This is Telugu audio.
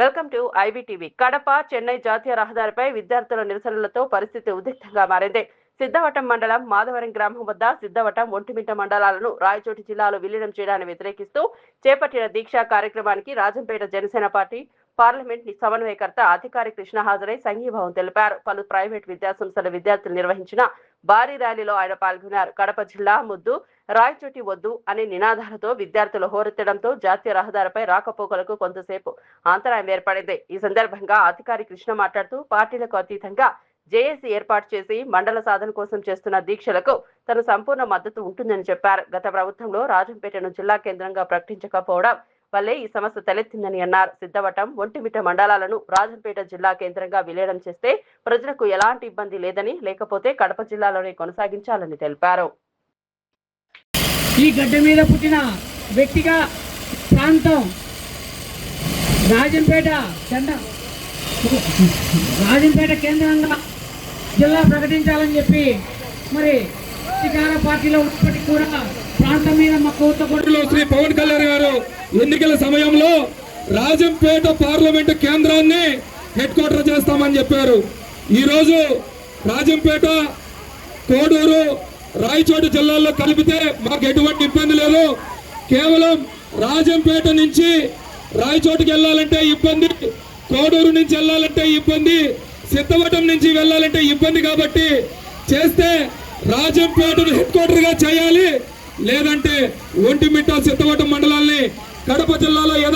Welcome to IBTV Kadapa Chennai జాతీయ రహదారిపై విద్యార్థుల నిరసనలతో పరిస్థితి ఉద్రిక్తంగా మారింది. సిద్ధవటం మండలం మాధవరం గ్రామం వద్ద సిద్ధవటం ఒంటిమిట్ట మండలాలను రాయచోటి జిల్లాలో విలీనం చేయడాన్ని వ్యతిరేకిస్తూ చేపట్టిన దీక్షా కార్యక్రమానికి రాజంపేట జనసేన పార్టీ పార్లమెంట్ సమన్వయకర్త అధికారి కృష్ణ హాజరై సంఘీభావం తెలిపారు. పలు ప్రైవేట్ విద్యాసంస్థల విద్యార్థులు నిర్వహించిన భారీ ర్యాలీలో ఆయన పాల్గొన్నారు. కడప జిల్లా ముద్దు రాయచోటి వద్దు అనే నినాదాలతో విద్యార్థులు హోరెత్తడంతో జాతీయ రహదారిపై రాకపోకలకు కొంతసేపు అంతరాయం ఏర్పడింది. ఈ సందర్భంగా అధికారి కృష్ణ మాట్లాడుతూ పార్టీలకు అతీతంగా జేఏసీ ఏర్పాటు చేసి మండల సాధన కోసం చేస్తున్న దీక్షలకు తన సంపూర్ణ మద్దతు ఉంటుందని చెప్పారు. గత ప్రభుత్వంలో రాజంపేటను జిల్లా కేంద్రంగా ప్రకటించకపోవడం వల్లే ఈ సమస్య తలెత్తిందని అన్నారు. సిద్ధవటం ఒంటిమిట మండలాలను రాజంపేట జిల్లా కేంద్రంగా విలీనం చేస్తే ప్రజలకు ఎలాంటి ఇబ్బంది లేదని లేకపోతే కడప జిల్లాలోనే కొనసాగించాలని తెలిపారు. ఈ గడ్డ మీద పుట్టిన వ్యక్తిగా ప్రాంతం రాజంపేట చెండ రాజంపేట కేంద్రంగా జిల్లా ప్రకటించాలని చెప్పి మరి అధికార పార్టీలో ఉన్నప్పటికీ కూడా ప్రాంతం మీద మా కోత శ్రీ పవన్ కళ్యాణ్ గారు ఎన్నికల సమయంలో రాజంపేట పార్లమెంటు కేంద్రాన్ని హెడ్ క్వార్టర్ చేస్తామని చెప్పారు. ఈరోజు రాజంపేట కోడూరు రాయచోటు జిల్లాల్లో కలిపితే మాకు ఎటువంటి ఇబ్బంది లేదు. కేవలం రాజంపేట నుంచి రాయచోటుకి వెళ్ళాలంటే ఇబ్బంది కోడూరు నుంచి వెళ్ళాలంటే ఇబ్బంది సిద్ధవటం నుంచి వెళ్ళాలంటే ఇబ్బంది కాబట్టి చేస్తే రాజంపేటను హెడ్ క్వార్టర్గా చేయాలి. లేదంటే ఒంటిమిట్ట సిద్ధవటం మండలాన్ని కడప జిల్లాలో